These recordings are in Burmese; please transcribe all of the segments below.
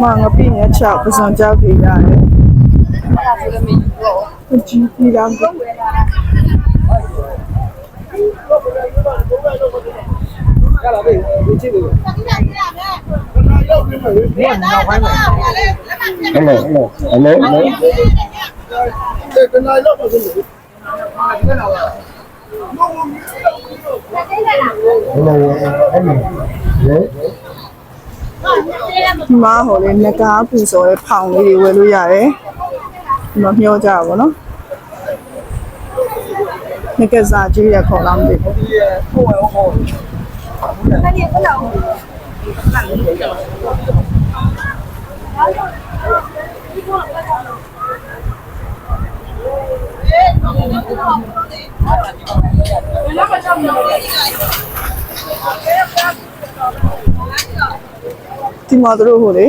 မငပိနဲ့ချပစုံကြောက်ကြီးရတယ်အကြီးကြီးလားမသိ ဒီမှာဟိုလေငကားပူစော်ရဲ့ဖောင်လေးတွေဝယ်လို့ရတယ်ဒီမှာမျောကြတာဗောနော်ငကစားကြီးရခေါ်လာမသိဘူး ဒီမှာတို့ဟိုလေ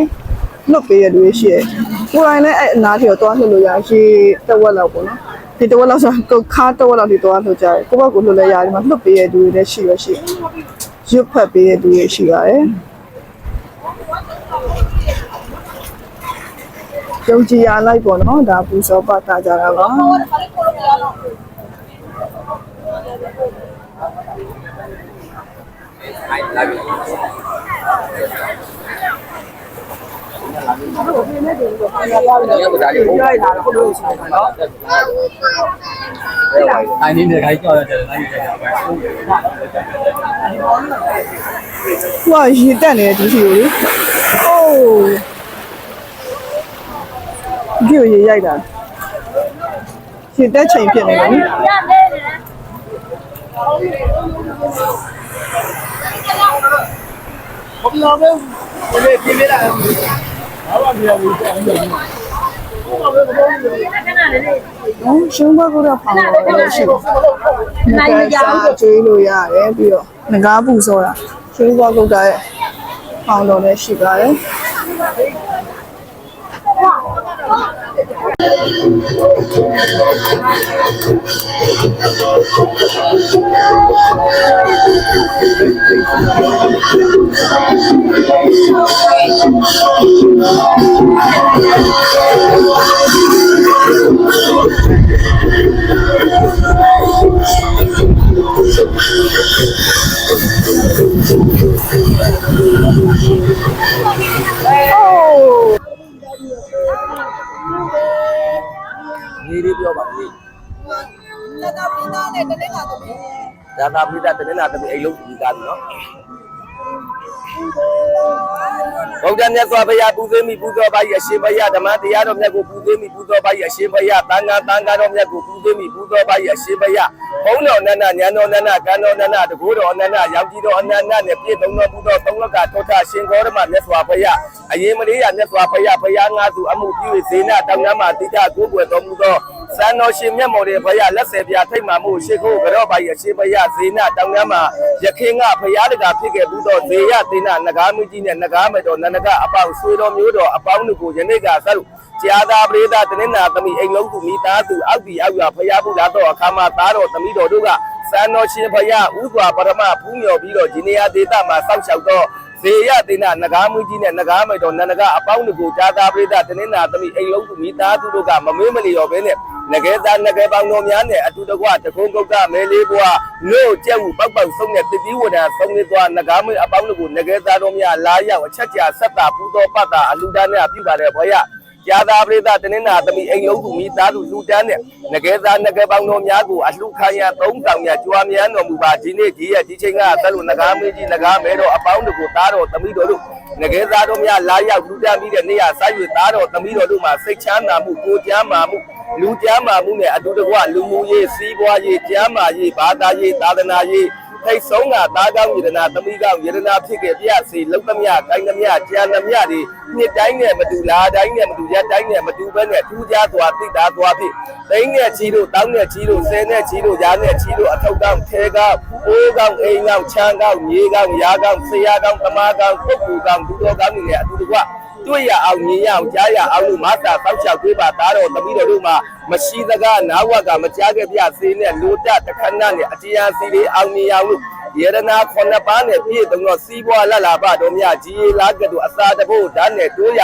လွတ်ပေးရတွေရှိရဲ့ကိုယ်တိုင်လည်းအဲ့အနားထိကိုသွားလှုပ်လို့ရရှိတစ်ဝက်လောက်ပေါ့နော်ဒီတစ်ဝက်လောက်ဆိုကိုခါတစ်ဝက်လောက်ဒီသွားလှုပ်ကြတယ်ကိုယ့်ဘက်ကိုလှုပ်လဲရတယ်ဒီမှာလွတ်ပေးရတွေလည်းရှိရရှိရွတ်ဖက်ပေးရတွေရှိရတယ်ယုံကြည်ရလိုက်ပေါ့နော်ဒါပူစောပတ်တာကြတာပါအို င်နေနေခိုင်းကြောက်ရတယ်လိုက်ရတယ်ပဲသူကရေတက်နေတယ်ဒီစီကိုလေအိုးဒီကိုရေရိုက်တာရေတက်ချိန်ဖြစ်နေတယ်နိဘယ်လိုပဲဒီပြေးပြေးလာဘာမှမရဘူးအဲ့လို နော်ရှုံးဘက်ကတော့ဖောင်းလို့လည်းရှိတယ်နိုင်မရဘူးကျွေးလို့ရတယ်ပြီးတော့ငကားပူစောတာရှုံးဘက်ကတော့ရဲ့ဖောင်းတော့လည်းရှိပါတယ် ရေး လေးပြောပါဦးလက်သာပိသားနဲ့တနေ့လာသမီးဒါသာပိတာတနေ့လာတည်းအိမ်လုံးဒီကားပြီနော် ဘုရားမြတ်စွာဘုရားပူဇေးမိပူဇော်ပါ၏အရှင်ဘုရားဓမ္မတရားတော်မြတ်ကိုပူဇေးမိပူဇော်ပါ၏အရှင်ဘုရားသံဃာသံဃာတော်မြတ်ကိုပူဇေးမိပူဇော်ပါ၏အရှင်ဘုရားဘုန်းတော်နန္ဒညံတော်နန္ဒကံတော်နန္ဒတကူတော်နန္ဒရောင်ကြီးတော်အနန္ဒနဲ့ပြည့်စုံတော်ပူတော်သုံးလကထောထရှင်ဂေါရမမြတ်စွာဘုရားအရင်မလေးရမြတ်စွာဘုရားဘုရားငါသူအမှုပြု၍ဇေနတောင်နာမှာတိထကိုးကွယ်တော်မူသော စံတော်ရှင်မြတ်မော်တဲ့ဘုရားလက်ဆယ်ပြထိတ်မှမှုရှိခိုးကြောပါ၏အရှင်ဘုရားဇေနတောင်နာမှာယခင်ကဘုရားတကာဖြစ်ခဲ့ဘူးသောဇေယသေနနဂါမကြီးနဲ့နဂါမတော်နန္ဒကအပေါင်းဆွေတော်မျိုးတော်အပေါင်းတို့ကိုယနေ့ကဆက်လို့ကြာသာပရိသတနင်္နာသမီးအိမ်လုံးသူမိသားစုအောက်ဒီအောက်ရဖျားဘူးလာတော့အခါမှာသားတော်သမီးတော်တို့ကစံတော်ရှင်ဖျားဥစွာပရမဖူးမြော်ပြီးတော့ဒီနေရာဒေသမှာစောင့်ရှောက်တော့ဇေယသေနနဂါမကြီးနဲ့နဂါမတော်နန္ဒကအပေါင်းတို့ကိုကြာသာပရိသတနင်္နာသမီးအိမ်လုံးသူမိသားစုတို့ကမမေးမလျော်ဘဲနဲ့ ငကဲသားငကဲပေါင်းတော်များနဲ့အတူတကွတကုန်းကုတ်ကမဲလေးဘွားနို့ကြက်ဝပေါက်ပေါက်ဆုံးတဲ့တတိဝဒဆုံးနေသွားငကားမွေအပေါင်းတို့ကိုငကဲသားတော်များလာရောက်အချက်ချဆက်တာပူတော်ပတ်တာအလူဒါနဲ့ပြုပါတယ်ဘွားရ ကြာသာပရိသတနင်္နာသမီးအိမ်လုံးသူမိသားစုလူတန်းနဲ့ငကဲသားငကဲပေါင်းတော်များကိုအလှခံရသုံးဆောင်ရကြွားမြန်းတော်မူပါဒီနေ့ဒီရက်ဒီချိန်ကသက်လို့ငကားမင်းကြီးငကားမဲတော်အပေါင်းတို့ကိုသားတော်သမီးတော်တို့ငကဲသားတော်များလာရောက်လူတန်းပြီးတဲ့နေ့ရက်ဆက်၍သားတော်သမီးတော်တို့မှာစိတ်ချမ်းသာမှုကိုကြမ်းမာမှုလူကြမ်းမာမှုနဲ့အတူတကွလူမှုရေးစီးပွားရေးကြမ်းမာရေးဘာသာရေးသာသနာရေး ထိတ်ဆုံးကသားကောင်းယရနာသမီးကောင်းယရနာဖြစ်ခဲ့ပြစီလုံသမျှတိုင်းသမျှကြံသမျှတွေနှစ်တိုင်းနဲ့မတူလားတိုင်းနဲ့မတူရက်တိုင်းနဲ့မတူဘဲနဲ့ထူးခြားစွာသိတာသွားဖြစ်သိန်းနဲ့ချီလို့တောင်းနဲ့ချီလို့ဆယ်နဲ့ချီလို့ရာနဲ့ချီလို့အထောက်ကောင်းထဲကောင်းအိုးကောင်းအိမ်ကောင်းချမ်းကောင်းမြေကောင်းရာကောင်းဆရာကောင်းသမားကောင်းပုဂ္ဂိုလ်ကောင်းဒုတော်ကောင်းတွေနဲ့အတူတကွ တွေ့ရအောင်မြင်ရအောင်ကြားရအောင်လို့မသာတောက်ချောက်ပေးပါသားတော်သမီးတော်တို့မှာမရှိစကားနာဝကမကြားခဲ့ပြစေနဲ့လိုတတခဏနဲ့အတရားစီလေးအောင်မြင်အောင်လို့ယရနာခုနှစ်ပါးနဲ့ပြည့်တုံတော့စီးပွားလလာပတော်မြကြီးလာကတူအစာတဘို့ဓာတ်နဲ့တိုးရ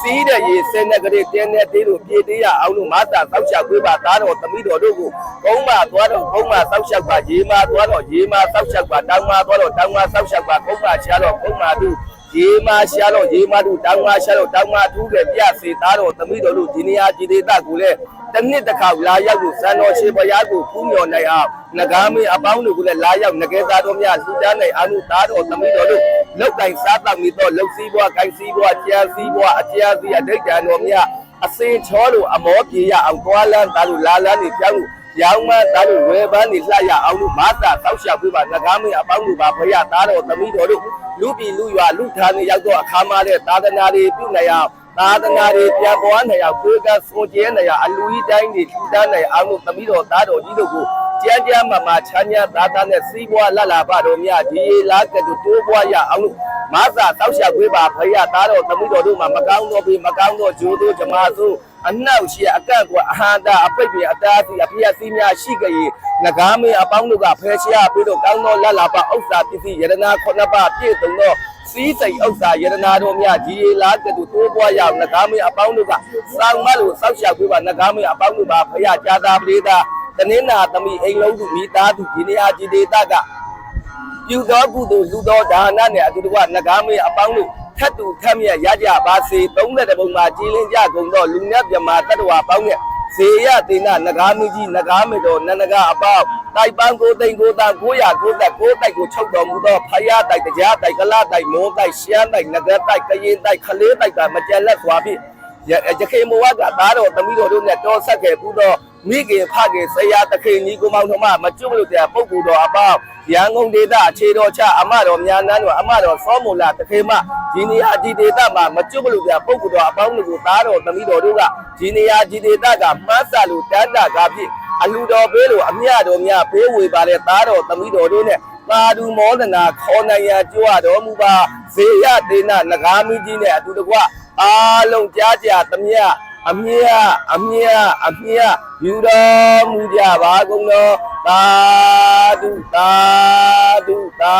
စီးတဲ့ရေစင်းတဲ့ကလေးတင်းတဲ့တေးလို့ပြေးသေးရအောင်လို့မာတာတောက်ချခွေးပါသားတော်သမီးတော်တို့ကိုကုန်းမသွားတော့ကုန်းမတောက်ချက်ပါရေမသွားတော့ရေမတောက်ချက်ပါတောင်းမသွားတော့တောင်းမတောက်ချက်ပါကုန်းမချတော့ကုန်းမတို့ ရေမရှာတော့ရေမတို့တောင်းမရှာတော့တောင်းမထူးတဲ့ပြစေသားတော်သမီးတော်တို့ဒီနေရာဒီဒေသကိုလည်းတစ်နှစ်တစ်ခါလာရောက်လို့ဇန်တော်ရှင်ဘုရားကိုပူးမြော်နိုင်အောင်ငကားမင်းအပေါင်းတို့ကိုလည်းလာရောက်ငကဲသားတော်များလူတန်းနိုင်အာနုသားတော်သမီးတော်တို့လောက်ကင်စားတောက်နေတော့လောက်စည်းဘွားကိုင်စည်းဘွားကျန်းစည်းဘွားအကျန်းစည်းအဒိတ်တန်တော်များအစင်ချောလို့အမောပြေရအောင်တွားလန်းသားလို့လာလန်းနေပြောင်းလို့ ရောင်းမသားလို့ဝယ်ပန်းနေလှရအောင်လို့မာတာတောက်လျှောက်ပြပါငကားမင်းအပေါင်းတို့ပါဘုရားသားတော်သမီးတော်တို့လူပြည်လူရွာလူဌာနေရောက်တော့အခါမတဲ့သာသနာတွေပြုနေရအောင်သာသနာတွေပြန်ပွားနေရကိုယ်ကစိုးကျဲနေရအလူကြီးတိုင်းတွေထူတန်းနေအောင်လို့သမီးတော်သားတော်ကြီးတို့ကိုကြမ်းကြမ်းမှမှချမ်းချမ်းသာသာနဲ့စီးပွားလလာပတော်မြဒီလားကတူတိုးပွားရအောင်လို့မဆာတောက်လျှောက်ခွေးပါဖယားသားတော်သမီးတော်တို့မှာမကောင်းတော့ပြီမကောင်းတော့ဂျိုးတို့ဂျမားဆို အနောက်ရှိအကန့်ကအဟန္တာအပိတ်ပြအတားစီအပြည့်အစည်းများရှိကြ၏ငကားမင်းအပေါင်းတို့ကဖဲရှားပြီးတော့ကောင်းသောလလာပဥစ္စာပစ္စည်းယရနာခုနှစ်ပါးပြည့်စုံသောစီးစိမ်ဥစ္စာယရနာတော်မြဒီလားကတူတိုးပွားရအောင်ငကားမင်းအပေါင်းတို့ကစောင့်မလို့စောက်ရှောက်ခွေးပါငကားမင်းအပေါင်းတို့ပါဖယားကြာသာပရိသတ်တနင်္လာသမီးအိမ်လုံးသူမိသားစုဒီနေရာဒီဒေသကပြုသောကုသိုလ်လူသောဒါနနဲ့အတူတကွငကားမေအပေါင်းတို့ ထတ်တူထက်မြက်ရကြပါစေသုံးတဲ့တပုံမှာကြည်လင်းကြကုန်သောလူမြတ်မြမာတတ္တဝါပေါင်းနဲ့ဇေယတေနငကားမကြီးငကားမေတော်နန္ဒကအပေါင်းတိုက်ပန်းကိုသိန်းကိုသား900တိုက်ကိုချုပ်တော်မူသောဖယားတိုက်တရားတိုက်ကလာတိုက်မိုးတိုက်ရှမ်းတိုက်ငကတိုက်ကရင်တိုက်ခလေးတိုက်ကမကြက်လက်စွာဖြင့်ရခေမောဝကသားတော်သမီးတော်တို့နဲ့တော်ဆက်ခဲ့ပြီးတော့ မိခင်ဖခင်ဆရာတခင်ညီကိုမောင်တို့မှမကျွတ်လို့တဲ့ပုဂ္ဂိုလ်တော်အပေါင်းရန်ကုန်ဒေသအခြေတော်ချအမတော်များနန်းတော်အမတော်စောမူလာတခင်မဒီနေရာဒီဒေသမှာမကျွတ်လို့တဲ့ပုဂ္ဂိုလ်တော်အပေါင်းတို့သားတော်သမီးတော်တို့ကဒီနေရာဒီဒေသကမှတ်စာလို့တန်းတာကားဖြင့်အလူတော်ပေးလို့အမြတ်တော်များပေးဝေပါတဲ့သားတော်သမီးတော်တို့နဲ့ပါဒူမောဒနာခေါ်နိုင်ရကြွတော်မူပါဇေယတေနနဂါမီကြီးနဲ့အတူတကွအားလုံးကြားကြသမျှ အမြတ်အမြတ်အမြတ်ယူတော်မူကြပါကုန်သောသာဓုသာဓုသာ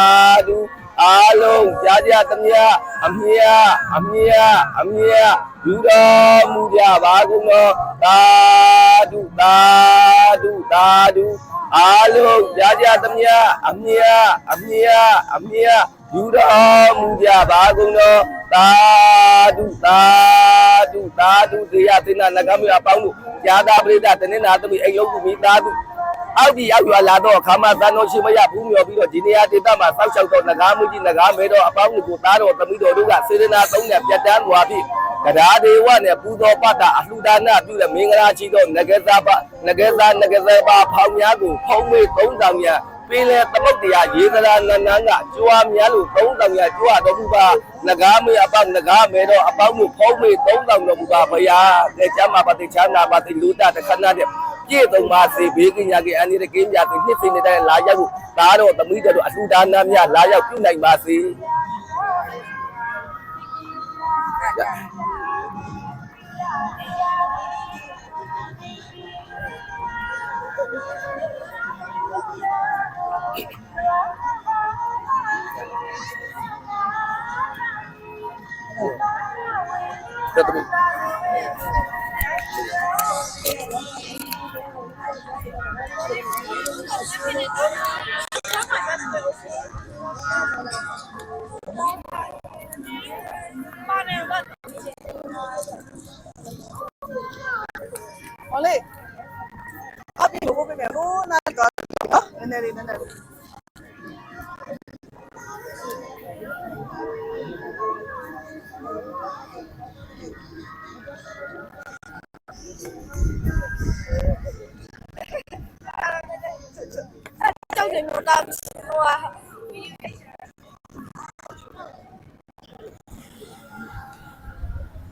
ဓုအားလုံးကြားကြသမျှအမြတ်အမြတ်အမြတ်ယူတော်မူကြပါကုန်သောသာဓုသာဓုသာဓုအားလုံးကြားကြသမျှအမြတ်အမြတ်အမြတ် ယူတော်မူကြပါကုန်သောသာဓုသာဓုသာဓုသေယသေနနဂမေအပေါင်းတို့ယာသာပရိဒတနင်္လာသမီးအိမ်လုံးကူမိသားစုအောက်ဒီရောက်ရွာလာတော့ခါမသံတော်ရှိမရဘူးမြော်ပြီးတော့ဒီနေရာဒေသမှာစောက်ရှောက်တော့နဂါမှုကြီးနဂါမဲတော်အပေါင်းကိုသားတော်သမီးတော်တို့ကစေရနာသုံးနဲ့ပြတ်တန်းသွားပြီးတရားဒေဝနဲ့ပူဇော်ပတ်တာအလှူဒါနပြုတဲ့မင်္ဂလာချီတော့ငကဇာပငကဇာငကဇာပါဖောင်များကိုဖုံးမေးသုံးတောင်များ ပင်လေသမုတ်တရားရေသရာနန္နန်းကကြွားများလို့သုံးတောင်များကြွားတော်မူပါငကားမေအပေါင်းငကားမဲတော့အပေါင်းကိုဖုံးမေးသုံးတောင်တော်မူပါဘုရားတေချမ်းမှာပါတေချမ်းနာပါတေလူတာတခဏတဲ့ပြည့်စုံပါစေဘေးကင်းရကေအန္တရာယ်ကင်းကြစေနှစ်စိနေတဲ့လာရောက်ဖို့ဒါတော့သမီးတို့အလှူဒါနများလာရောက်ပြုနိုင်ပါစေ Okay. Oh. တယ်လို့တာဟိုဟာ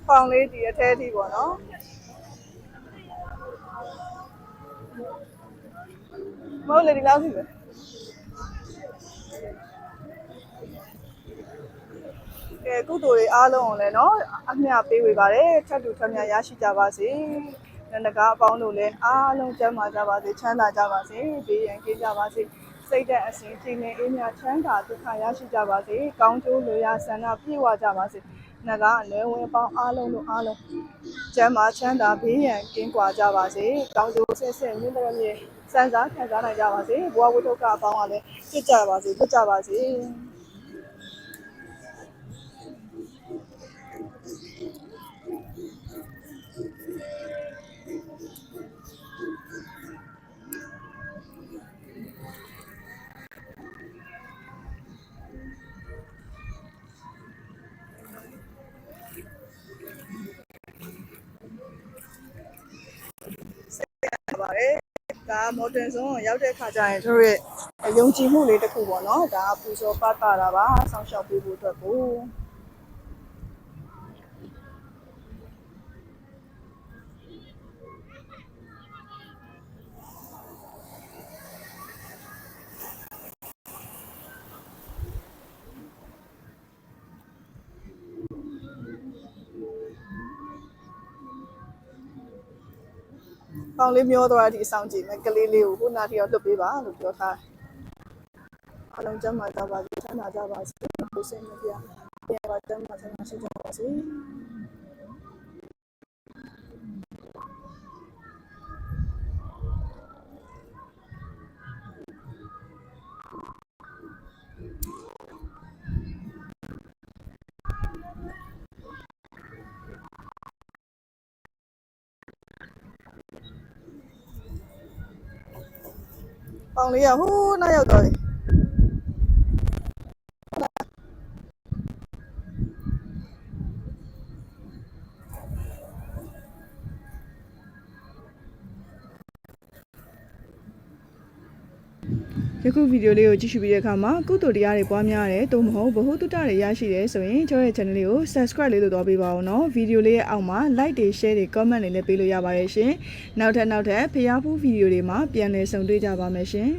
ပေါင်လေးဒီအထဲထိပေါ့နော်မဟုတ်လေဒီလောက်စီပဲကဲကုသိုလ်တွေအားလုံးကိုလည်းနော်အမျှပေးဝေပါတယ်ထပ်တူထပ်မျှရရှိကြပါစေနန္ဒကားအပေါင်းတို့လည်းအားလုံးကျန်းမာကြပါစေချမ်းသာကြပါစေဘေးရန်ကင်းကြပါစေ စိတ်သက်အစဉ်ချိန်နေအေးမြချမ်းသာဒုက္ခရရှိကြပါစေကောင်းကျိုးလိုရာဆန္ဒပြည့်ဝကြပါစေနှကအနွယ်ဝင်ပေါင်းအားလုံးတို့အားလုံးကျမ်းမာချမ်းသာဘေးရန်ကင်းကွာကြပါစေကောင်းကျိုးဆက်ဆက်မြင့်တဲ့မြေစံစားခံစားနိုင်ကြပါစေဘဝဝိတုကအပေါင်းကလည်းပြည့်ကြပါစေပြည့်ကြပါစေ ပါတယ်ဒါမော်ဒန်ဇွန်ရောက်တဲ့ခါကျရင်တို့ရဲ့ယုံကြည်မှုလေးတစ်ခုပေါ့နော်ဒါပူဇော်ပတ်တာတာပါဆောင်းရှောက်ပေးဖို့အတွက်ကို။ ပေါင်လေးမျောသွားတဲ့အဆောင်ကြည့်မယ်ကလေးလေးကိုခုနာတီအောင်လွတ်ပေးပါလို့ပြောထားတယ်။အလုံးကျမ်းမာကြပါစေချမ်းသာကြပါစေ။ကိုယ်စိတ်မပြ။ပြန်ပါကျမ်းမာချမ်းသာရှိကြပါစေ။ ပေါင်လေးကဟိုးနောက် ရောက်သွားပြီယခုဗီဒီယိုလေးကိုကြည့်ရှုပြီးတဲ့အခါမှာကုသိုလ်တရားတွေပွားများတယ်သို့မဟုတ်ဘ ഹു တုတ္တတွေရရှိတယ်ဆိုရင်ကျွန်တော်ရဲ့ channel လေးကို subscribe လေးလုပ်သွားပေးပါဦးနော်ဗီဒီယိုလေးရဲ့အောက်မှာ like တွေ share တွေ comment တွေလည်းပေးလို့ရပါတယ်ရှင်နောက်ထပ်နောက်ထပ်ဖျားဖူးဗီဒီယိုတွေမှာပြန်လည်ဆုံတွေ့ကြပါမယ်ရှင်